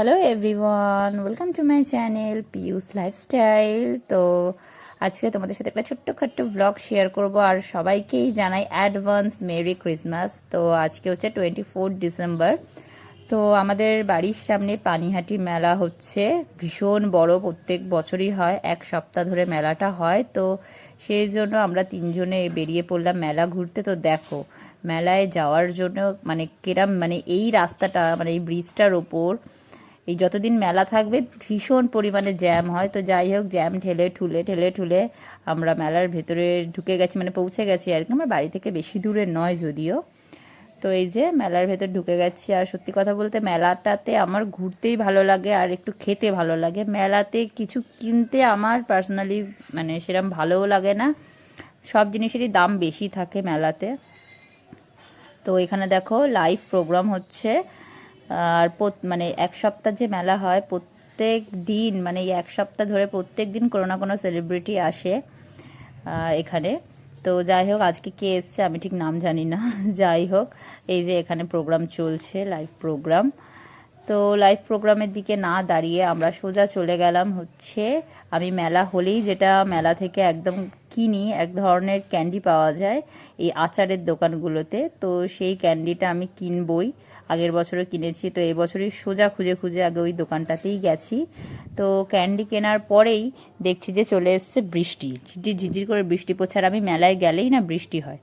Hello everyone welcome to my channel Piu's lifestyle তো আজকে তোমাদের সাথে একটা ছোট্টখাট্ট ব্লগ শেয়ার করব, আর সবাইকেই জানাই অ্যাডভান্স মেরি ক্রিসমাস তো আজকে হচ্ছে টোয়েন্টি ফোর ডিসেম্বর তো আমাদের বাড়ির সামনে পানিহাটি মেলা হচ্ছে। ভীষণ বড়, প্রত্যেক বছরই হয়, এক সপ্তাহ ধরে মেলাটা হয়। তো সেই জন্য আমরা তিনজনে বেরিয়ে পড়লাম মেলা ঘুরতে। তো দেখো, মেলায় যাওয়ার জন্য মানে কেরাম মানে এই রাস্তাটা মানে এই ব্রিজটার ওপর এই যতদিন মেলা থাকবে, ভীষণ পরিমাণে জ্যাম হয়। তো যাই হোক, জ্যাম ঠেলে ঠুলে ঠেলে ঠুলে আমরা মেলার ভেতরে ঢুকে গেছি মানে পৌঁছে গেছি আর কি। আমার বাড়ি থেকে বেশি দূরে নয় যদিও। তো এই যে মেলার ভেতর ঢুকে গেছি আর সত্যি কথা বলতে মেলাটাতে আমার ঘুরতেই ভালো লাগে আর একটু খেতে ভালো লাগে। মেলাতে কিছু কিনতে আমার পার্সোনালি মানে সেরকম ভালোও লাগে না। সব জিনিসেরই দাম বেশি থাকে মেলাতে। তো এখানে দেখো লাইভ প্রোগ্রাম হচ্ছে। আর মানে এক সপ্তাহ যে মেলা হয়, প্রত্যেক দিন মানে এক সপ্তাহ ধরে প্রত্যেক দিন কোনো না কোনো সেলিব্রিটি আসে এখানে। তো যাই হোক, আজকে কে এসছে আমি ঠিক নাম জানি না। যাই হোক, এই যে এখানে প্রোগ্রাম চলছে লাইভ প্রোগ্রাম তো লাইভ প্রোগ্রামের দিকে না দাঁড়িয়ে আমরা সোজা চলে গেলাম হচ্ছে, আমি মেলা হলেই যেটা মেলা থেকে একদম কিনি, এক ধরনের ক্যান্ডি পাওয়া যায়, এই আচারের দোকানগুলোতে। তো সেই ক্যান্ডিটা আমি কিনবই। আগের বছরও কিনেছি, তো এই বছরই সোজা খুঁজে খুঁজে আগে ওই দোকানটাতেই গেছি। তো ক্যান্ডি কেনার পরেই দেখছি যে চলে এসছে বৃষ্টি ঝিঝির ঝিঝির করে বৃষ্টি পড়ছে। আর আমি মেলায় গেলেই না বৃষ্টি হয়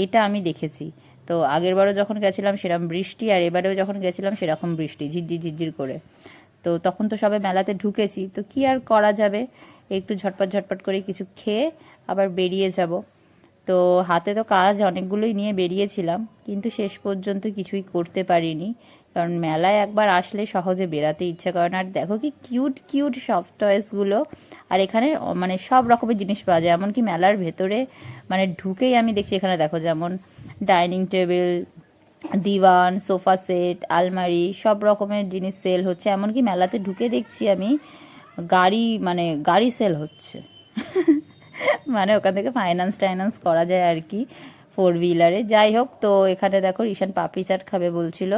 এইটা আমি দেখেছি। তো আগের বারও যখন গেছিলাম সেরকম বৃষ্টি, আর এবারেও যখন গেছিলাম সেরকম বৃষ্টি, ঝিরঝির ঝিরঝির করে। তো তখন তো সবে মেলাতে ঢুকেছি, তো কি আর করা যাবে? একটু ঝটপট ঝটপট করে কিছু খেয়ে আবার বেরিয়ে যাব। তো হাতে তো কাজ অনেকগুলোই নিয়ে বেরিয়েছিলাম, কিন্তু শেষ পর্যন্ত কিছুই করতে পারিনি। কারণ মেলায় একবার আসলে সহজে বেরাতে ইচ্ছা করে না। আর দেখো কি কিউট কিউট সফট টয়েসগুলো আর এখানে মানে সব রকমের জিনিস পাওয়া যায়। এমনকি মেলার ভেতরে মানে ঢুকেই আমি দেখছি এখানে দেখো, যেমন ডাইনিং টেবিল দিওয়ান, সোফা সেট, আলমারি, সব রকমের জিনিস সেল হচ্ছে। এমনকি মেলাতে ঢুকে দেখছি আমি, গাড়ি মানে গাড়ি সেল হচ্ছে। মানে ওখান থেকে ফাইন্যান্স টাইন্যান্স করা যায় আর কি ফোর হুইলারে যাই হোক, তো এখানে দেখো ঈশান পাপড়ি চাট খাবে বলছিল।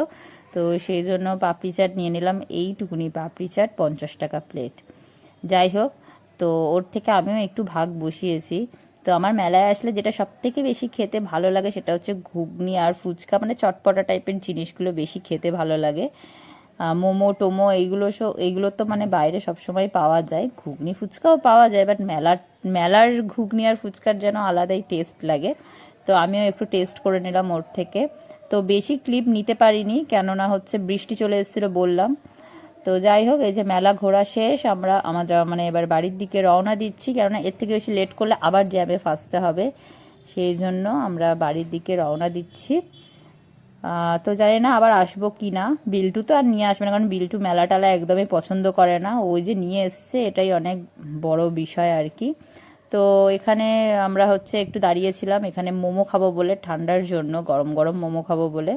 তো সেই জন্য পাপড়ি চাট নিয়ে নিলাম, এইটুকুনি পাপড়ি চাট, পঞ্চাশ টাকা প্লেট যাই হোক, তো ওর থেকে আমিও একটু ভাগ বসিয়েছি। তো আমার মেলায় আসলে যেটা সব থেকে বেশি খেতে ভালো লাগে সেটা হচ্ছে ঘুগনি আর ফুচকা। মানে চটপটা টাইপের জিনিসগুলো বেশি খেতে ভালো লাগে। মোমো, টোমো, এইগুলো সব, এইগুলো তো মানে বাইরে সবসময় পাওয়া যায়। ঘুগনি, ফুচকাও পাওয়া যায় বাট মেলার মেলার ঘুগনি আর ফুচকার যেন আলাদাই টেস্ট লাগে। তো আমিও একটু টেস্ট করে নিলাম ওর থেকে। তো বেশি ক্লিপ নিতে পারিনি, কেননা হচ্ছে বৃষ্টি চলে এসেছিল বললাম। তো যাই হোক, এই যে মেলা ঘোরা শেষ, আমরা আমরা মানে এবার বাড়ির দিকে রওনা দিচ্ছি, কেননা এর থেকে বেশি লেট করলে আবার জ্যামে ফাঁসতে হবে। সেই জন্য আমরা বাড়ির দিকে রওনা দিচ্ছি। তো জানি না আবার আসব কি না বিল্টু তো আর নিয়ে আসবে না, কারণ বিল্টু মেলা টালা একদমই পছন্দ করে না। ওই যে নিয়ে এসছে, এটাই অনেক বড় বিষয় আর কি। তো এখানে আমরা হচ্ছে একটু দাঁড়িয়েছিলাম, এখানে মোমো খাব বলে, ঠান্ডার জন্য, গরম গরম মোমো খাব বলে।